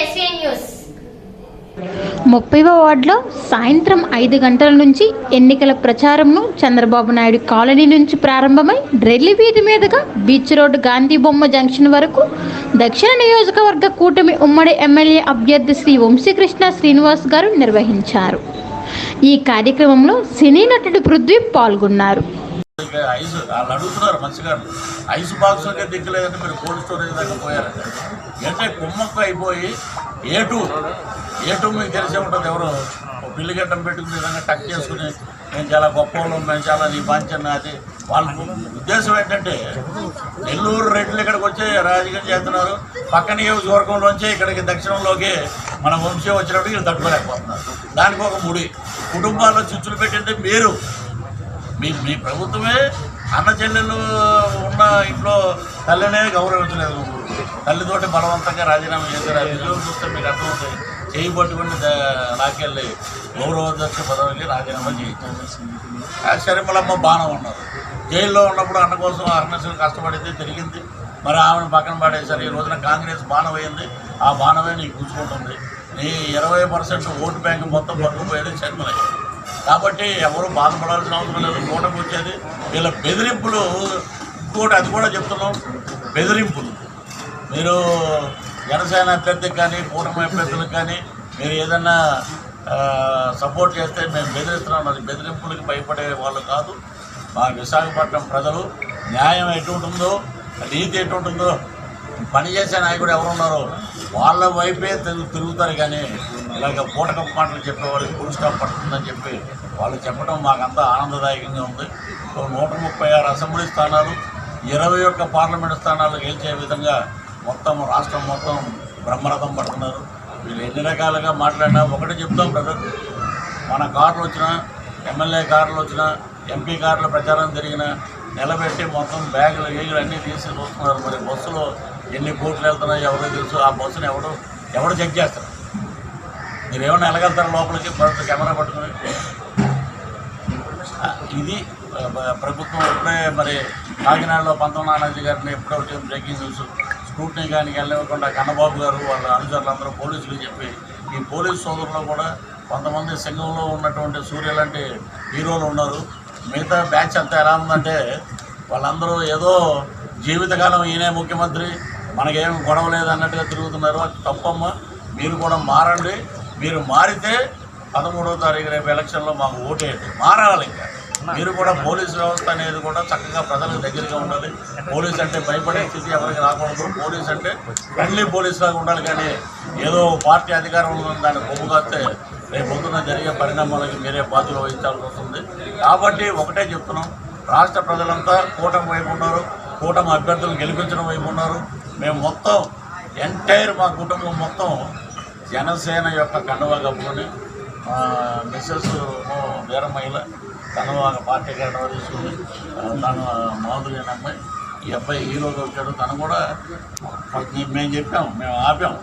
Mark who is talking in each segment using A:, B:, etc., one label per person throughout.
A: News.
B: ముప్పైవ వార్డులో సాయంత్రం ఐదు గంటల నుంచి ఎన్నికల ప్రచారంను చంద్రబాబు నాయుడు కాలనీ నుంచి ప్రారంభమై ఢిల్లీ వీధి మీదుగా బీచ్ రోడ్ గాంధీ బొమ్మ జంక్షన్ వరకు దక్షిణ నియోజకవర్గ కూటమి ఉమ్మడి ఎమ్మెల్యే అభ్యర్థి శ్రీ వంశీకృష్ణ శ్రీనివాస్ గారు నిర్వహించారు. ఈ కార్యక్రమంలో సినీ నటుడు పృథ్వీ పాల్గొన్నారు.
C: ఐస్ వాళ్ళు అడుగుతున్నారు మంచిగా. ఐస్ బాక్స్ అంటే దిక్కులేదంటే మీరు కోల్డ్ స్టోరేజ్ దాకా పోయారంట. అంటే కుమ్మక్క అయిపోయి ఏ టూ ఏ టూ మీకు తెలిసే ఉంటుంది ఎవరు? బిల్లు పిల్లి గడ్డం పెట్టుకుని విధంగా టక్ చేసుకుని మేము చాలా గొప్ప వాళ్ళం మేము చాలా నీ పంచన్న అది వాళ్ళ ఉద్దేశం ఏంటంటే నెల్లూరు రెడ్లు ఇక్కడికి వచ్చి రాజకీయం చేస్తున్నారు. పక్క నియోజకవర్గంలోంచి ఇక్కడికి దక్షిణంలోకి మన వంశీ వచ్చినప్పుడు వీళ్ళు తట్టుకోలేకపోతున్నారు. దానికి ఒక ముడి. కుటుంబాల్లో చిచ్చులు పెట్టింటే మీరు. మీ మీ ప్రభుత్వమే అన్న చెల్లెలు ఉన్న ఇంట్లో తల్లినే గౌరవించలేదు. తల్లితోటి బలవంతంగా రాజీనామా చేశారు. ఆ విజయం చూస్తే మీకు అర్థమవుతుంది. చేయి నాకెళ్ళి గౌరవాధ్యక్ష పదవికి రాజీనామా చేయించారు. ఆ శర్మలమ్మ బాణం ఉన్నారు జైల్లో ఉన్నప్పుడు అన్న కోసం అరుణాచల్ కష్టపడితే తిరిగింది. మరి ఆమెను పక్కన పడేశారు. ఈ రోజున కాంగ్రెస్ బాణం అయింది ఆ బాణమే నీకు కూర్చుకుంటుంది నీ ఇరవై పర్సెంట్ ఓటు బ్యాంక్ మొత్తం పట్టుకుపోయేది శర్మలయ్య కాబట్టి ఎవరు బాధపడాల్సిన అవసరం లేదు. కూటమి వచ్చేది. వీళ్ళ బెదిరింపులు ఇంకోటి అది కూడా చెప్తున్నాం. బెదిరింపులు. మీరు జనసేన అభ్యర్థికి కానీ కూటమి అభ్యర్థులకు కానీ మీరు ఏదన్నా సపోర్ట్ చేస్తే మేము బెదిరిస్తున్నాం. అది బెదిరింపులకి భయపడే వాళ్ళు కాదు. మా విశాఖపట్నం ప్రజలు న్యాయం ఎటుంటుందో నీతి ఎటుంటుందో పనిచేసే నాయకుడు ఎవరున్నారో వాళ్ళ వైపే తిరుగు తిరుగుతారు కానీ ఇలాగ పూటకపు మాటలు చెప్పేవాళ్ళకి ఫుల్ స్టాప్ పడుతుందని చెప్పి వాళ్ళు చెప్పడం మాకంతా ఆనందదాయకంగా ఉంది. సో నూట ముప్పై ఆరు అసెంబ్లీ స్థానాలు ఇరవై ఒక్క పార్లమెంట్ స్థానాలు గెలిచే విధంగా మొత్తం రాష్ట్రం మొత్తం బ్రహ్మరథం పడుతున్నారు. వీళ్ళు ఎన్ని రకాలుగా మాట్లాడినా ఒకటి చెప్తాం బ్రదర్ మన కార్లు వచ్చినా ఎమ్మెల్యే కార్లు వచ్చినా ఎంపీ కార్ల ప్రచారం జరిగినా నిలబెట్టి మొత్తం బ్యాగులు గీగులు అన్నీ తీసి చూస్తున్నారు. మరి బస్సులో ఎన్ని కోట్లు వెళ్తున్నాయో ఎవరో తెలుసు. ఆ బస్సును ఎవడు ఎవడు చెక్ చేస్తారు మీరు ఏమన్నా వెళ్ళగలుగుతారు లోపలికి బస్సు కెమెరా పట్టుకుని. ఇది ప్రభుత్వం ఇప్పుడే మరి కాకినాడలో పంతొమ్మిది నానాజీ గారిని ఎప్పుడో వచ్చిన బ్రేకింగ్ న్యూస్. స్క్రూట్నీ కానీ వెళ్ళకుండా కన్నబాబు గారు వాళ్ళ అనుచరులు అందరూ పోలీసులు చెప్పి ఈ పోలీస్ సోదరులు కూడా కొంతమంది సింగంలో ఉన్నటువంటి సూర్య లాంటి హీరోలు ఉన్నారు. మిగతా బ్యాచ్ అంతా ఎలా ఉందంటే వాళ్ళందరూ ఏదో జీవితకాలం ఈయనే ముఖ్యమంత్రి మనకేం గొడవ లేదు అన్నట్టుగా తిరుగుతున్నారు. తప్పమ్మ మీరు కూడా మారండి. మీరు మారితే పదమూడో తారీఖు రేపు ఎలక్షన్లో మాకు ఓటేయండి. మారాలి ఇంకా. మీరు కూడా పోలీస్ వ్యవస్థ అనేది కూడా చక్కగా ప్రజలకు దగ్గరగా ఉండాలి. పోలీస్ అంటే భయపడే స్థితి ఎవరికి రాకూడదు. పోలీస్ అంటే ఫ్రెండ్లీ పోలీస్ లాగా ఉండాలి కానీ ఏదో పార్టీ అధికారంలో ఉన్న దాన్ని కొమ్ము కాస్తే రేపు పొద్దున జరిగే పరిణామాలకి మీరే బాధ్యత వహించాల్సి వస్తుంది. కాబట్టి ఒకటే చెప్తున్నాం. రాష్ట్ర ప్రజలంతా కూటమి వైపు ఉన్నారు. కూటమి అభ్యర్థులు గెలిపించడం వైపు ఉన్నారు. మేము మొత్తం ఎంటైర్ మా కుటుంబం మొత్తం జనసేన యొక్క కండువా కప్పుకొని మిస్సెస్ వీరమహిళ తను ఒక పార్టీ కేటర్ తీసుకుని తను మాధురి అమ్మాయి ఈ అబ్బాయి హీరోగా వచ్చాడు. తను కూడా మేము చెప్పాం మేము ఆపాం.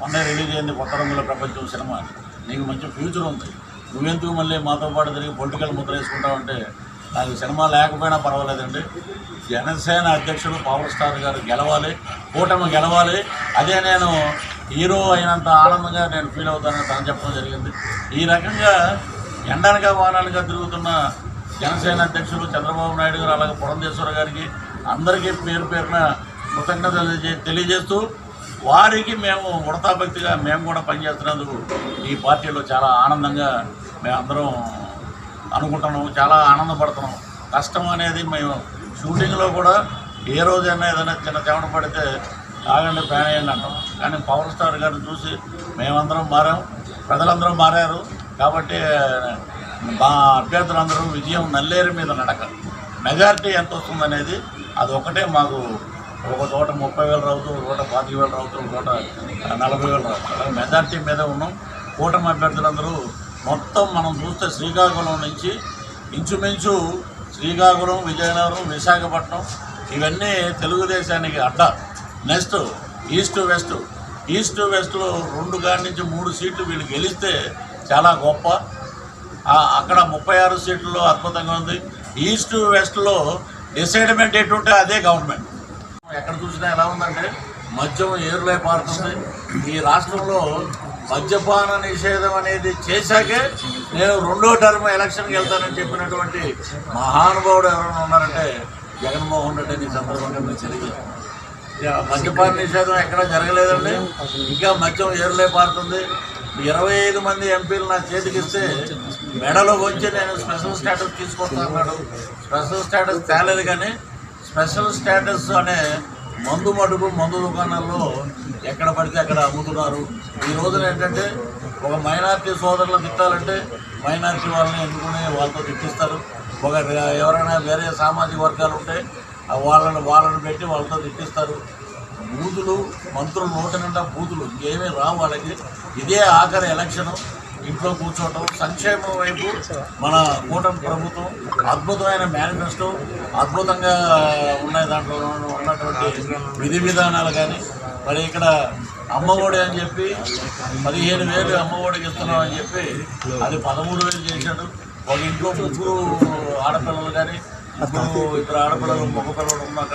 C: మొన్నే రిలీజ్ అయింది కొత్త రంగుల ప్రపంచం సినిమా. నీకు మంచి ఫ్యూచర్ ఉంది. నువ్వెందుకు మళ్ళీ మాతో పాటు తిరిగి పొలిటికల్ ముద్ర వేసుకుంటావంటే నాకు సినిమా లేకపోయినా పర్వాలేదండి. జనసేన అధ్యక్షుడు పవర్ స్టార్ గారు గెలవాలి కూటమి గెలవాలి. అదే నేను హీరో అయినంత ఆనందంగా నేను ఫీల్ అవుతానని తను చెప్పడం జరిగింది. ఈ రకంగా ఎండనగా వానాలుగా తిరుగుతున్న జనసేన అధ్యక్షులు చంద్రబాబు నాయుడు గారు అలాగే పురంధేశ్వర గారికి అందరికీ పేరు పేరున కృతజ్ఞతలు తెలియజే- తెలియజేస్తూ వారికి మేము ఉడతాభక్తిగా మేము కూడా పనిచేస్తున్నందుకు ఈ పార్టీలో చాలా ఆనందంగా మేమందరం అనుకుంటున్నాము చాలా ఆనందపడుతున్నాం కష్టం అనేది మేము షూటింగ్లో కూడా ఏ రోజైనా ఏదైనా చిన్న చెమట పడితే ఆగండి ఫ్యాన్ అయ్యండి అంటాం. కానీ పవర్ స్టార్ గారిని చూసి మేమందరం మారాం. ప్రజలందరూ మారారు. కాబట్టి మా అభ్యర్థులందరూ విజయం నల్లేరు మీద నడక. మెజారిటీ ఎంత వస్తుందనేది అది ఒకటే మాకు. ఒక చోట ముప్పై వేలు రావచ్చు ఒక చోట పాతిక వేలు రావుతూ ఒక చోట నలభై వేలు రావచ్చు. మెజారిటీ మీద ఉన్నాం. కూటమి అభ్యర్థులందరూ మొత్తం మనం చూస్తే శ్రీకాకుళం నుంచి ఇంచుమించు శ్రీకాకుళం విజయనగరం విశాఖపట్నం ఇవన్నీ తెలుగుదేశానికి అడ్డ. Next east west. ఈస్ట్ వెస్ట్లో రెండు కాడి నుంచి మూడు సీట్లు వీళ్ళు గెలిస్తే చాలా గొప్ప. అక్కడ ముప్పై ఆరు సీట్లలో అద్భుతంగా ఉంది. ఈస్ట్ వెస్ట్లో డిసైడ్మెంట్ ఎటుంటే అదే గవర్నమెంట్. ఎక్కడ చూసినా ఎలా ఉందంటే మద్యం ఏరులై పారుతుంది. ఈ రాష్ట్రంలో మద్యపాన నిషేధం అనేది చేశాకే నేను రెండో టర్మ్ ఎలక్షన్కి వెళ్తానని చెప్పినటువంటి మహానుభావుడు ఎవరైనా ఉన్నారంటే జగన్మోహన్ రెడ్డి సందర్భంగా మీరు తెలియజేస్తాను మద్యపాన నిషేధం ఎక్కడా జరగలేదండి. ఇంకా మద్యం ఏర్లే పారుతుంది. ఇరవై ఐదు మంది ఎంపీలు నా చేతికి ఇస్తే మెడలో వచ్చి నేను స్పెషల్ స్టేటస్ తీసుకుంటున్నాడు స్పెషల్ స్టేటస్ తేలేదు కానీ స్పెషల్ స్టేటస్ అనే మందు మటుకు మందు దుకాణాల్లో ఎక్కడ పడితే అక్కడ అమ్ముతున్నారు. ఈ రోజున ఏంటంటే ఒక మైనార్టీ సోదరులు తిట్టాలంటే మైనార్టీ వాళ్ళని ఎన్నుకుని వాళ్ళతో తిట్టిస్తారు. ఒక ఎవరైనా వేరే సామాజిక వర్గాలు ఉంటే వాళ్ళని వాళ్ళని పెట్టి వాళ్ళతో తిట్టిస్తారు. బూతులు మంత్రులు నూట నిండా బూతులు. ఇంకేమీ రావు వాళ్ళకి. ఇదే ఆఖరి ఎలక్షను. ఇంట్లో కూర్చోవటం. సంక్షేమం వైపు మన కూటమి ప్రభుత్వం అద్భుతమైన మేనిఫెస్టో అద్భుతంగా ఉన్నాయి దాంట్లో ఉన్నటువంటి విధి విధానాలు కానీ. మరి ఇక్కడ అమ్మఒడి అని చెప్పి పదిహేను వేలు అమ్మఒడికి ఇస్తున్నాం అని చెప్పి అది పదమూడు వేలు చేశాడు. ఒక ఇంట్లో ముగ్గురు ఆడపిల్లలు కానీ ఇప్పుడు ఇద్దరు ఆడపిల్లలు మగ పిల్లలు ఉన్నాక